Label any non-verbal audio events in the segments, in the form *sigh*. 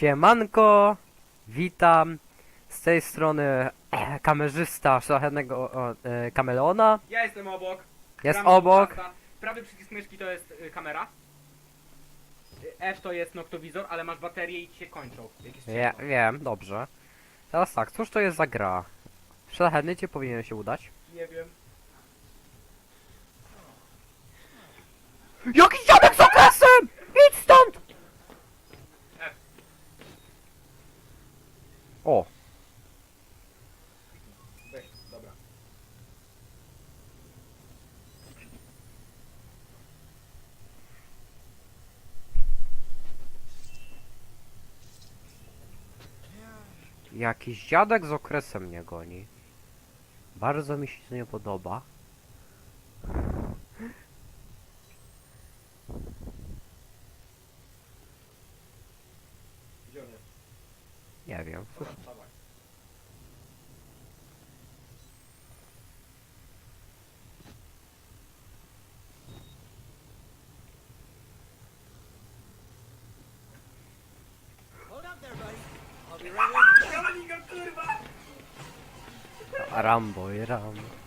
Siemanko, witam. Z tej strony e, kamerzysta szlachetnego o, e, kameleona. Ja jestem obok. Jest obok. Prawy przycisk myszki to jest y, kamera. Y, F to jest noktowizor, ale masz baterię i ci się kończą. Jak jest Ja, ciemno. wiem, dobrze. Teraz tak, cóż to jest za gra? Szlachetny cię powinien się udać. Nie wiem. Jaki dziadek z! Idź stąd! F. O, dobra. jakiś dziadek z okresem mnie goni. Bardzo mi się to nie podoba. yeter ya. Sus. Rambo, Rambo.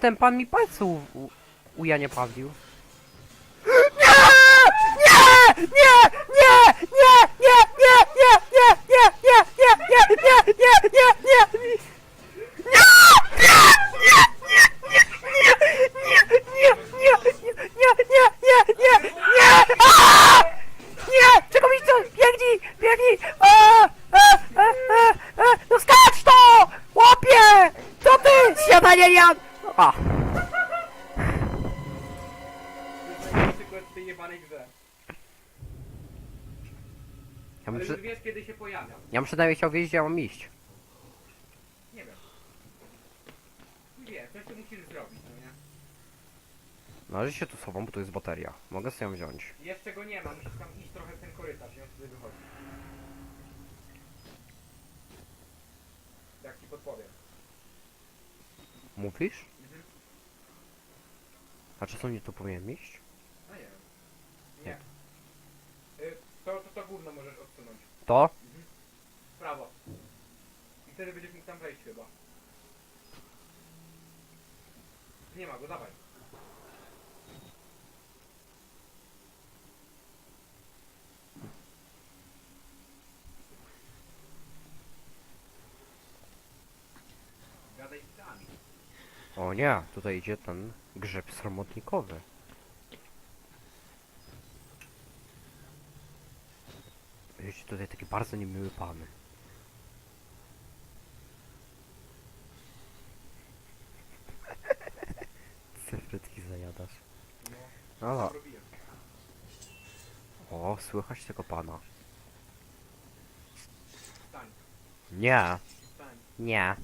Ten pan mi palce u, u, nie pawdził. Nie! Nie! Nie! Nie! Przynajmniej chciał wiedzieć, gdzie ja mam iść. Nie wiem. Wiesz, coś ty musisz zrobić, no nie? Należy się tu sobą, bo tu jest bateria, mogę sobie ją wziąć. Jeszcze go nie ma, musisz tam iść trochę w ten korytarz i on wtedy wychodzi. Jak ci podpowiem. Mówisz? Mhm. A czy co nie tu powinien iść? A nie wiem. Nie. Y, to, to, to gówno możesz odsunąć. To? W prawo. I wtedy będziesz mógł tam wejść chyba. Nie ma go, dawaj. Gadaj z nami. O nie, tutaj idzie ten grzeb sromotnikowy. Wiecie, tutaj taki bardzo niemiły pan. też. No no. O, słychać tego pana. Nie. Nie.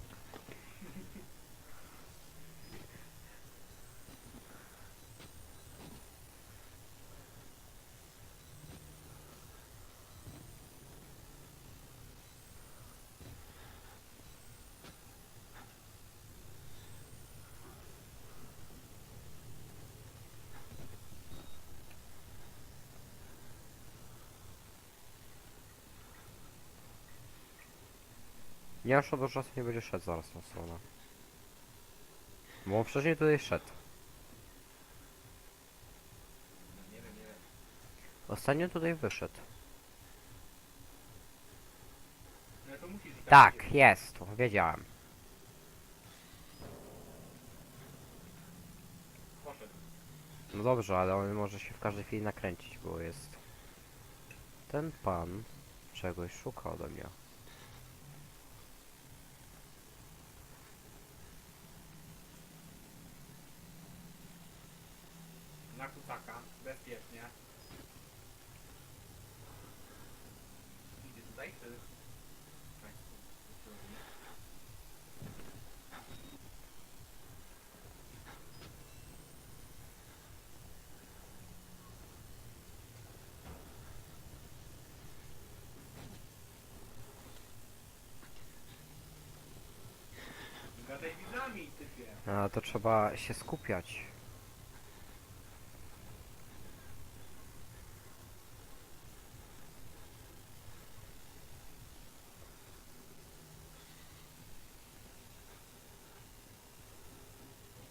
Nie aż do czasu nie będzie szedł zaraz na stronę. Bo on wcześniej tutaj szedł. Ostatnio tutaj wyszedł. Tak, jest, wiedziałem. No dobrze, ale on może się w każdej chwili nakręcić, bo jest... Ten pan czegoś szuka ode mnie. Na kusaka, bezpiecznie. Idzie tutaj, czy... Tak, co robi? fryteczkami, typie. A to trzeba się skupiać.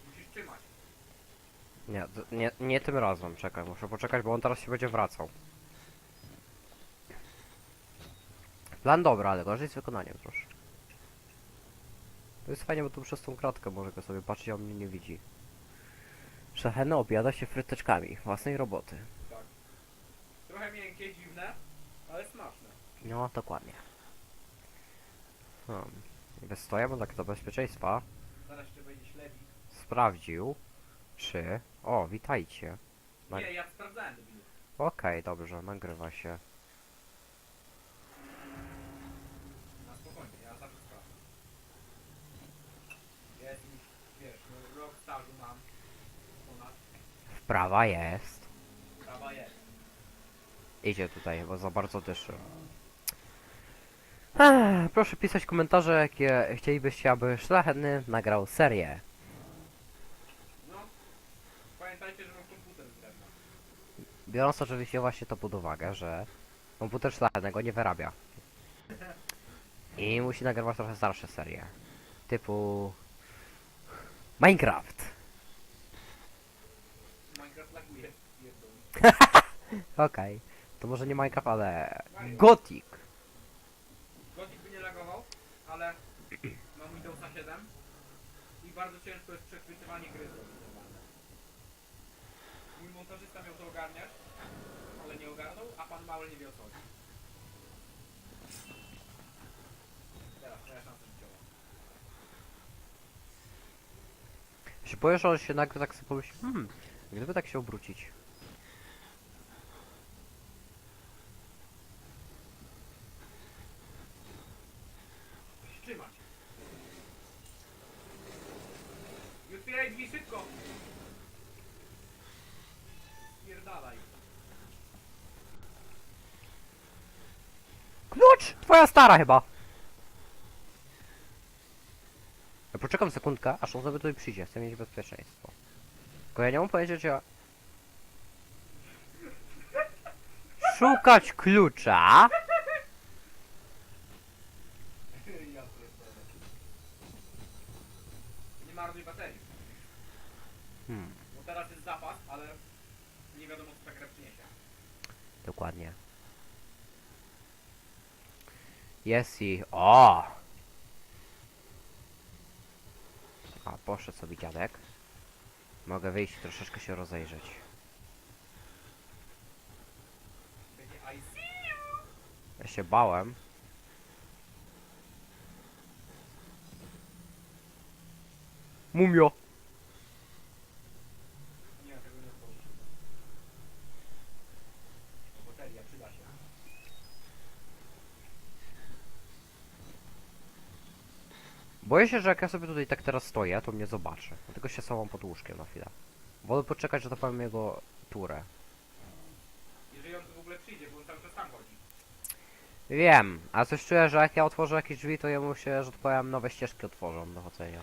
Musisz trzymać. Nie, nie, nie tym razem, czekaj, muszę poczekać, bo on teraz się będzie wracał. Plan dobry, ale gorzej z wykonaniem troszeczkę. To jest fajnie, bo tu przez tą kratkę może go sobie patrzeć, a on mnie nie widzi. Szachena obiada się fryteczkami własnej roboty. Tak. Trochę miękkie, dziwne, ale smaczne. No, dokładnie. Hmm. Stoja, bo tak do bezpieczeństwa Zaraz jeszcze będzie śledzić. sprawdził, czy... O, witajcie. Tak. Nie, ja sprawdzałem. Okej, dobrze, nagrywa się. Na spokojnie, ja zawsze sprawdzam. Jest już, wiesz, no, rok stażu mam. Ponad. Wprawa jest. Prawa jest. Idzie tutaj, bo za bardzo dyszy. Ech, proszę pisać komentarze, jakie chcielibyście, aby Szlachetny nagrał serię. No. Pamiętajcie, że mam komputer z drewna. Biorąc oczywiście właśnie to pod uwagę, że komputer Szlachetnego nie wyrabia. I musi nagrywać trochę starsze serie. Typu... Minecraft *laughs* Okej. To może nie Minecraft, ale... Gothic. Gothic by nie lagował, ale mam Windowsa 7 i bardzo ciężko jest przechwytywanie gry normalne. Mój montażysta miał to ogarniać, ale nie ogarnął, a pan mały nie wie o co chodzi. Teraz moja szansa życiowa. się boję, że on się nagle tak sobie pomyśli, hmm, gdyby tak się obrócić. Klucz! Twoja stara chyba! Ja poczekam sekundkę, aż on sobie tutaj przyjdzie, chcę mieć bezpieczeństwo. Tylko ja nie mam powiedzieć, że... Szukać klucza! ja pierdolę. Nie marnuj baterii. Hmm, Bo teraz jest zapas, ale nie wiadomo co ta gra przyniesie. dokładnie. Jest i... O! A, poszedł sobie dziadek. Mogę wyjść i troszeczkę się rozejrzeć. Ja się bałem. Mumio! Nie, tego nie otworzysz. Bateria przyda się. Boję się, że jak ja sobie tutaj tak teraz stoję, to mnie zobaczy. Dlatego się schowam pod łóżkiem na chwilę. Wolę poczekać, że to powiem jego turę. Jeżeli on w ogóle przyjdzie, bo on cały czas tam chodzi. Wiem, a coś czuję, że jak ja otworzę jakieś drzwi, to jemu się, że tak powiem, nowe ścieżki otworzą do chodzenia.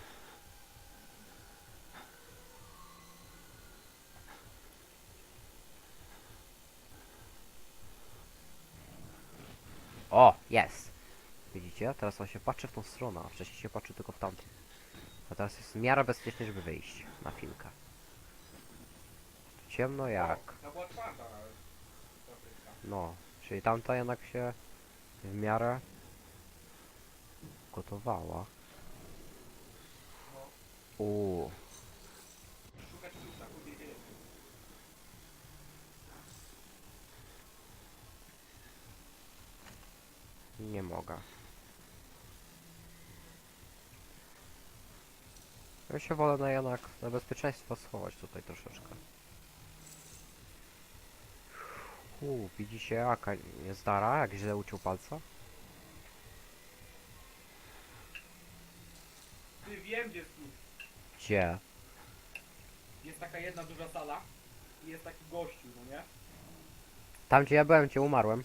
O, jest! Widzicie? Teraz on się patrzy w tą stronę, a wcześniej się patrzy tylko w tamtą. A teraz jest w miarę bezpiecznie, żeby wyjść na chwilkę. Ciemno jak. Była frytka. No, czyli tamta jednak się w miarę gotowała. No, Uuu, szukać klucza, nie mogę. Ja się wolę na jednak na bezpieczeństwo schować tutaj troszeczkę. Uuu, widzicie jaka niezdara, jak źle uciął palca? Ty wiem, gdzie jest klucz. Gdzie? Jest taka jedna duża sala i jest taki gościu, no nie? Tam gdzie ja byłem, gdzie umarłem.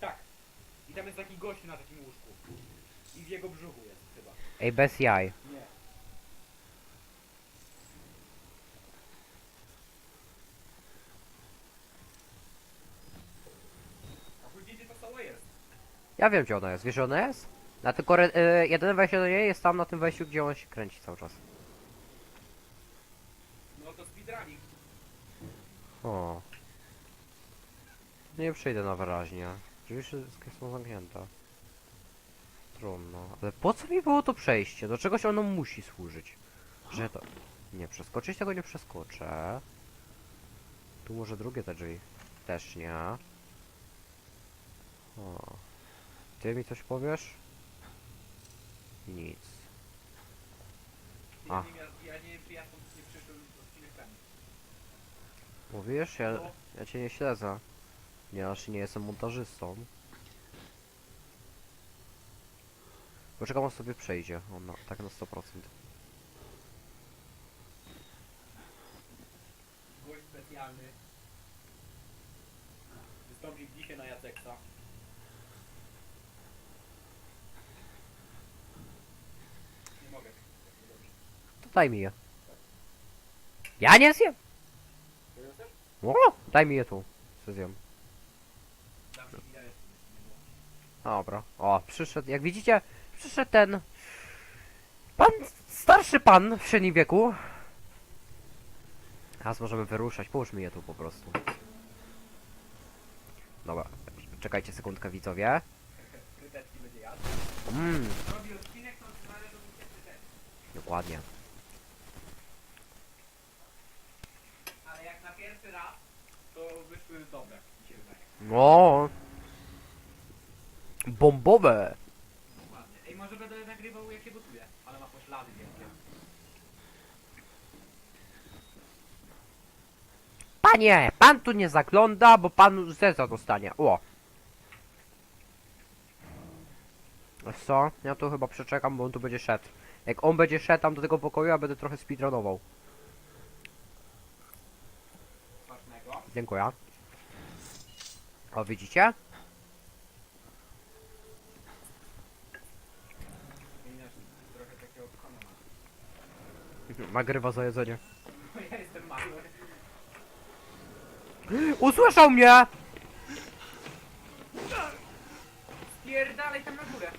Tak. I tam jest taki gościu na takim łóżku. I w jego brzuchu jest chyba. Ej, bez jaj. Nie. Ja wiem gdzie ona jest. Wiesz gdzie ona jest? Na tylko re- y, jedyne wejście do niej jest tam na tym wejściu, gdzie on się kręci cały czas. No to speedrunning. O. Nie przyjdę na wyraźnie. Drzwi wszystkie są zamknięte. Trudno. Ale po co mi było to przejście? Do czegoś ono musi służyć. Że to... Nie przeskoczyć tego nie przeskoczę. Tu może drugie te drzwi. Też nie. O. Ty mi coś powiesz? Nic. A. Mówisz? Ja, ja cię nie śledzę. Ponieważ nie jestem montażystą. Poczekam, on sobie przejdzie. On na, tak na 100%. Gość specjalny. Wystąpił dzisiaj na Jaceksa. Nie mogę. Dobrze. To daj mi je. Ja nie zjem! O, daj mi je tu. Co zjem. Dobra. O, przyszedł, jak widzicie, przyszedł ten... Pan, starszy pan w średnim wieku. Teraz możemy wyruszać, połóż mi je tu po prostu. Dobra, czekajcie sekundkę widzowie. Mmm, Robi odcinek, to należy do mnie kryteczki. Dokładnie. Ale jak na pierwszy raz, to wyszły dobre, mi się wydaje. No. Bombowe. Ładnie. Ej, może będę nagrywał jak się gotuję, ale ma poślady wielkie. Panie, pan tu nie zagląda, bo pan zeza dostanie. O. Co? Ja tu chyba przeczekam, bo on tu będzie szedł. Jak on będzie szedł tam do tego pokoju, ja będę trochę speedrunował. Dziękuję. O, widzicie? Ma. *laughs* Nagrywa za jedzenie. Ja jestem mały. Usłyszał mnie! Spierdalaj tam na górę.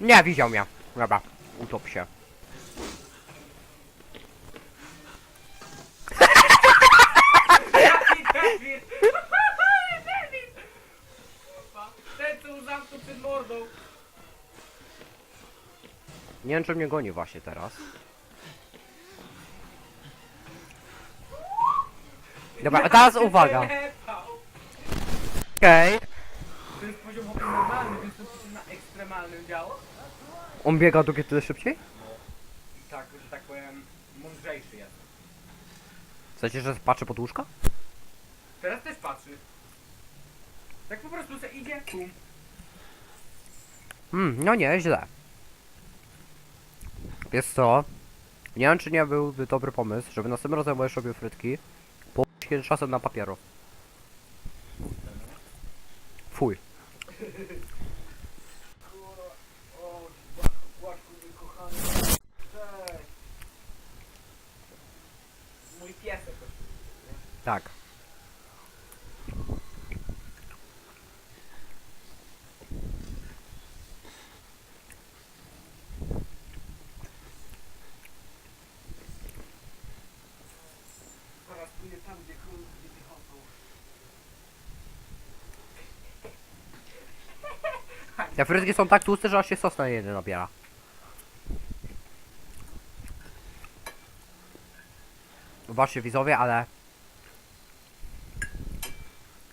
Nie, widział mnie. Dobra, utop się. Jaki Ten mordą. Nie wiem, czy mnie goni właśnie teraz. Dobra, teraz uwaga. Okej. To jest poziom hopy normalny, więc to się na ekstremalnym działo. On biega drugie tyle szybciej? Tak, że tak powiem, mądrzejszy jest. Chcecie, że patrzę pod łóżko? Teraz też patrzy. Tak po prostu se idzie, kum. Hmm, no nie, źle. Wiesz co? Nie wiem, czy nie byłby dobry pomysł, żeby następnym razem będziesz robił frytki, położyć je czasem na papieru. Fuj. Tak. Zaraz pójdę tam, gdzie król, gdzie piechotą. Te frytki są tak tłuste, że aż się sos na jeden nabiera. Wybaczcie widzowie, ale...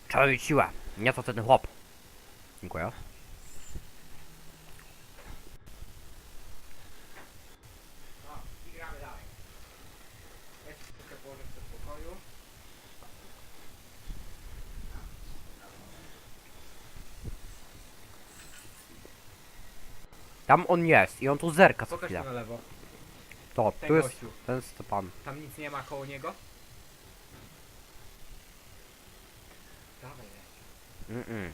Trzeba mieć siłę. Nie to ten chłop. Dziękuję. No, i gramy dalej. Ja ci trochę położę w przedpokoju. Tam on jest i on tu zerka co Pokaż chwilę. na lewo. To, Ten tu jest gościu. ten jest pan. Tam nic nie ma koło niego? Dawaj, leć. Mm -mm.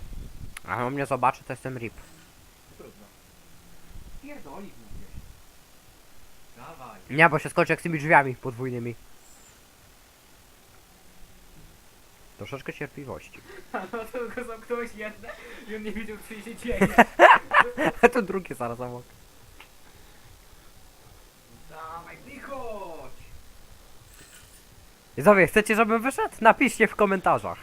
A on mnie zobaczy, to jestem rip. Trudno. Pierdolić mówię. Dawaj. Nie, bo się skończy jak z tymi drzwiami podwójnymi. Troszeczkę cierpliwości. A *laughs* no to go zamknąłeś jedne i on nie się dzieje. *laughs* A to drugie zaraz obok. Dawaj, ty chodź! Widzowie, chcecie, żebym wyszedł? Napiszcie w komentarzach.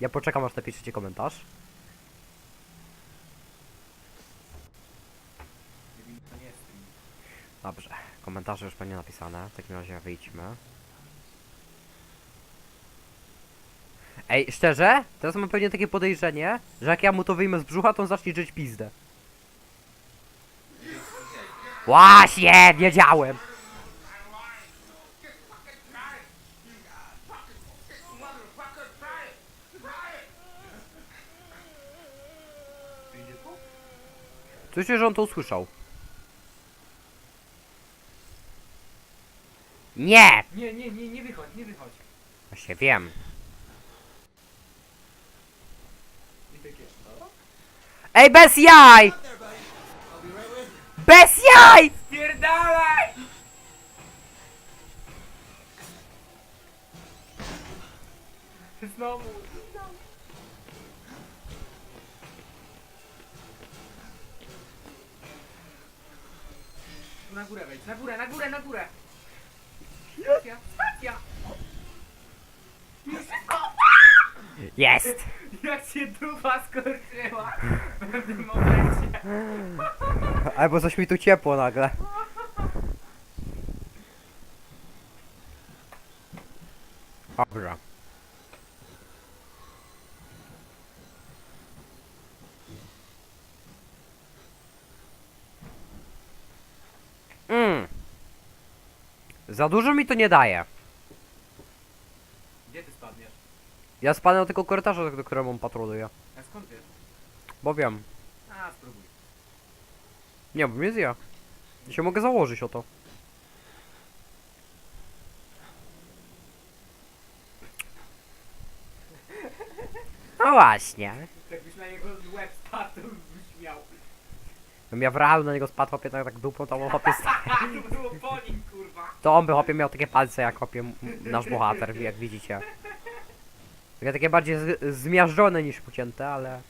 Ja poczekam, aż napiszecie komentarz. Nie jest. Dobrze, komentarze już będzie napisane. W takim razie wyjdźmy. Ej, szczerze? Teraz mam pewnie takie podejrzenie, że jak ja mu to wyjmę z brzucha, to on zacznie drzeć pizdę. Właśnie, wiedziałem! Słyszę, że on to usłyszał. Nie! Nie, nie, nie, nie wychodź, nie wychodź. Właśnie wiem. I takie, no? Ej, bez jaj! Bez jaj! Spierdalaj! Znowu. Na górę wejdź, na górę, na górę, na górę! Stacja, stacja! Jest! Jak się dupa skorczyła w pewnym momencie. Albo coś mi tu ciepło nagle. Dobra. Mm. Za dużo mi to nie daje. Gdzie ty spadniesz? Ja spadnę do tego korytarza, do którego on patroluje. A skąd wiesz? Bo wiem. A, spróbuj. Nie, bo mnie zje. Ja się mogę założyć o to. No właśnie. Jakbyś na niego łeb spadł, to by śmiał. Bym ja w realu na niego spadł, chłopie, tak, tak dupą, to on *laughs* chłopie, sta- Ha, to było po nim, kurwa. to on by chłopie miał takie palce jak chłopie m- nasz bohater, jak widzicie. Takie, takie bardziej z, zmiażdżone niż pocięte, ale...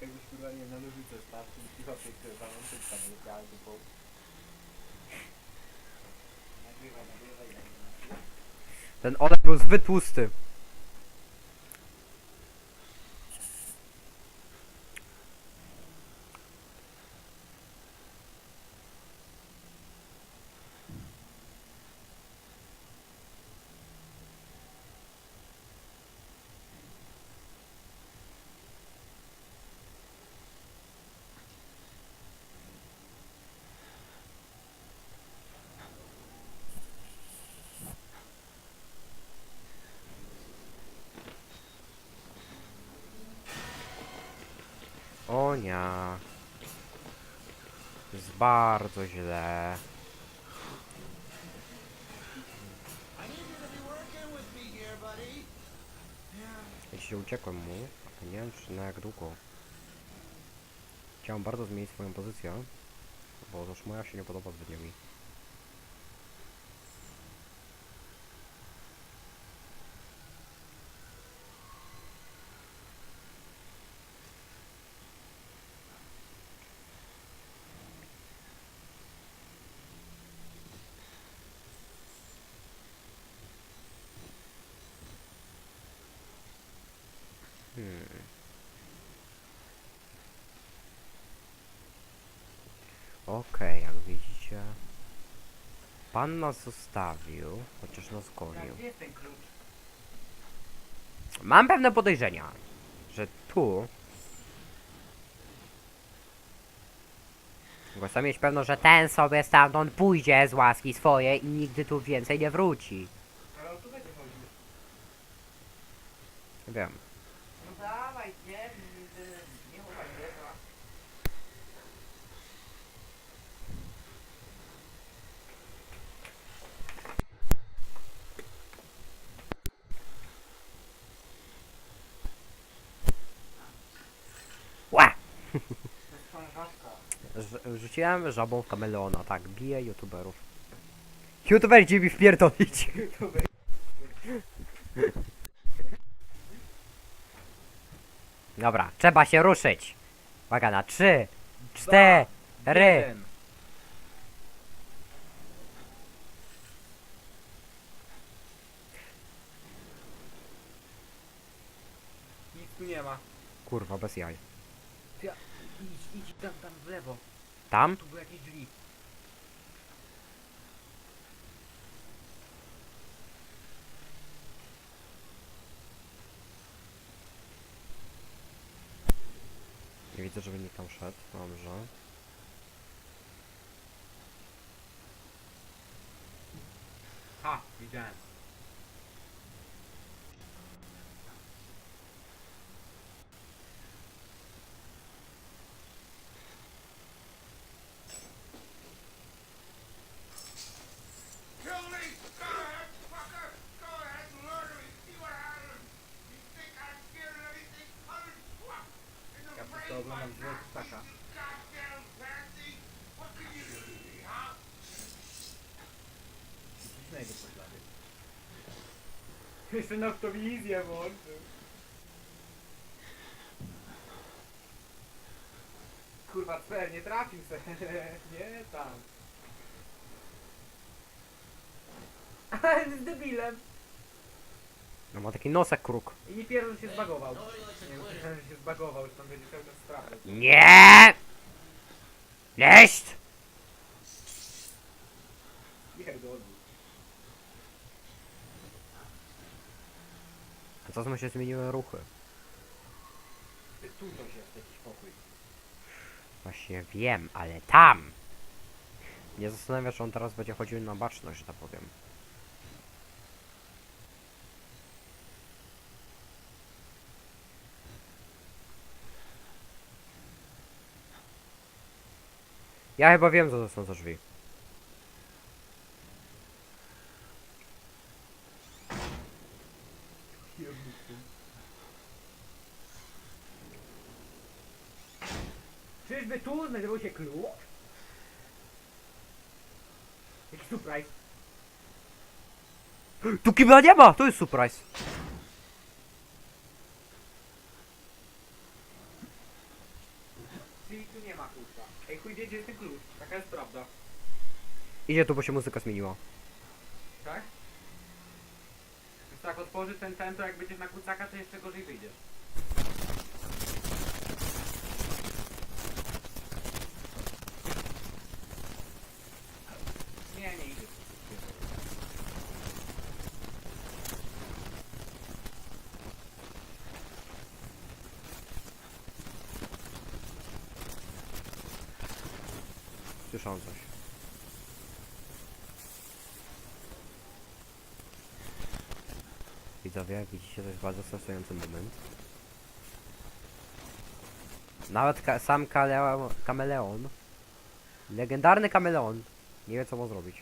Jakbyś kurwa nie na nożyce tam tam. Ten olej był zbyt tłusty. O nie. Jest bardzo źle. I need you to be working with me here, buddy. Ja się uciekłem mu, ale nie wiem czy na jak długo. Chciałem bardzo zmienić swoją pozycję, bo też moja się nie podoba zbytnio mi. Okej, jak widzicie. Pan nas zostawił, chociaż nas gonił. Gdzie jest ten klucz? Mam pewne podejrzenia, że tu... Bo chcę mieć pewność, że ten sobie stamtąd pójdzie z łaski swojej i nigdy tu więcej nie wróci. Ale on tu będzie chodził. Wiem. No dawaj, nie, nie, nie chowaj drzewa. Ła! To jest sprężaczka. Rz- Rzuciłem żabą w kameleona, tak, bije youtuberów. YouTuber idzie mi wpierdolić. Dobra, trzeba się ruszyć. Uwaga na trzy, cztery. Jeden. Nic tu nie ma. Kurwa, bez jaj. Ja, idź, idź tam, tam w lewo. Tam? Nie widzę, żeby nikt tam szedł. Dobrze. Ha, widziałem. Jeszcze noktowizję włączył. Kurwa, cwer, nie trafił se. *laughs* nie tam. *laughs* Ale z debilem. No ma taki nosek kruk. I nie pierdol się zbagował. Nie myślałem, że się zbagował, że tam będzie cały czas strapy. Nie! Leść! Pierdol. A co mu się zmieniły ruchy? Tu coś jest, jakiś pokój. Właśnie wiem, ale tam! Nie zastanawiasz, czy on teraz będzie chodził na baczność, że tak powiem. Ja chyba wiem, co to są za drzwi. Czyżby tu znajdował się klucz? Jaki surprise. Tu kibla nie ma! To jest surprise! Czyli tu nie ma klucza. Ej chuj wie gdzie jest ten klucz. Taka jest prawda. Idzie tu, bo się muzyka zmieniła. Tak? Więc tak otworzy ten ten, to jak będziesz na kucaka, to jeszcze gorzej wyjdziesz. Słyszałem coś. Widzowie, jak widzicie, to jest bardzo stresujący moment. Nawet ka sam kameleon, legendarny kameleon, nie wie co ma zrobić.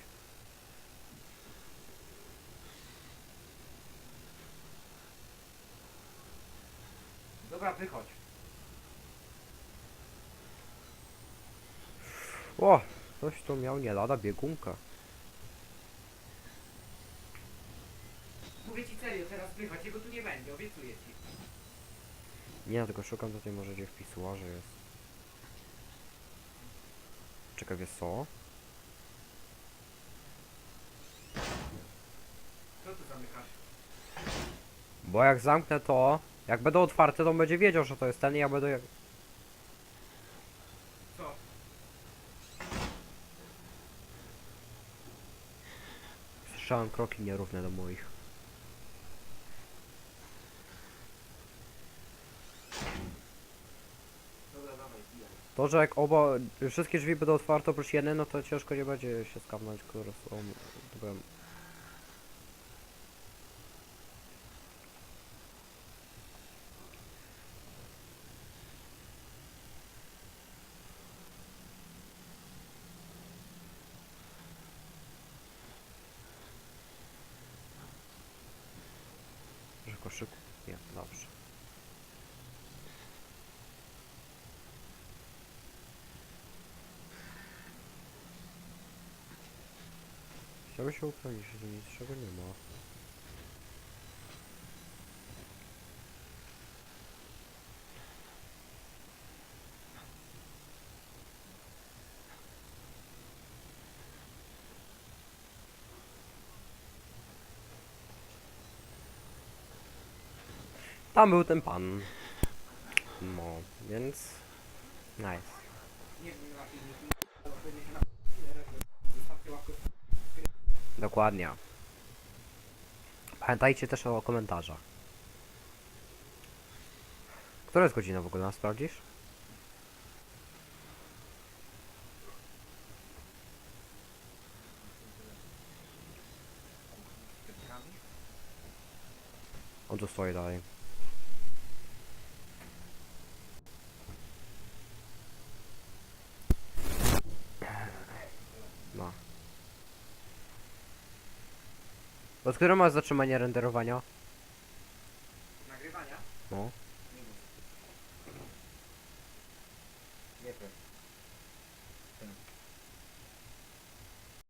Dobra, wychodź. O, tu miał nie lada biegunka. Mówię ci serio, teraz wychodź, jego tu nie będzie, obiecuję ci. Nie, tylko szukam tutaj może gdzie w pisuarze jest. Czekaj, wiesz co? Co tu zamykasz? Bo jak zamknę to, jak będą otwarte, to on będzie wiedział, że to jest ten i ja będę... jak- Co? Słyszałem kroki nierówne do moich. To, że jak oba, wszystkie drzwi będą otwarte oprócz jednej, no to ciężko nie będzie się skapnąć, które są... byłem- Że Nie, dobrze. Chciałbym się upewnić, że niczego nie ma. Tam był ten pan. No, więc... Nice. Dokładnie. Pamiętajcie też o komentarzach. Która jest godzina w ogóle? Sprawdzisz? On tu stoi dalej. No. Od którego masz zatrzymanie renderowania? nagrywania. No.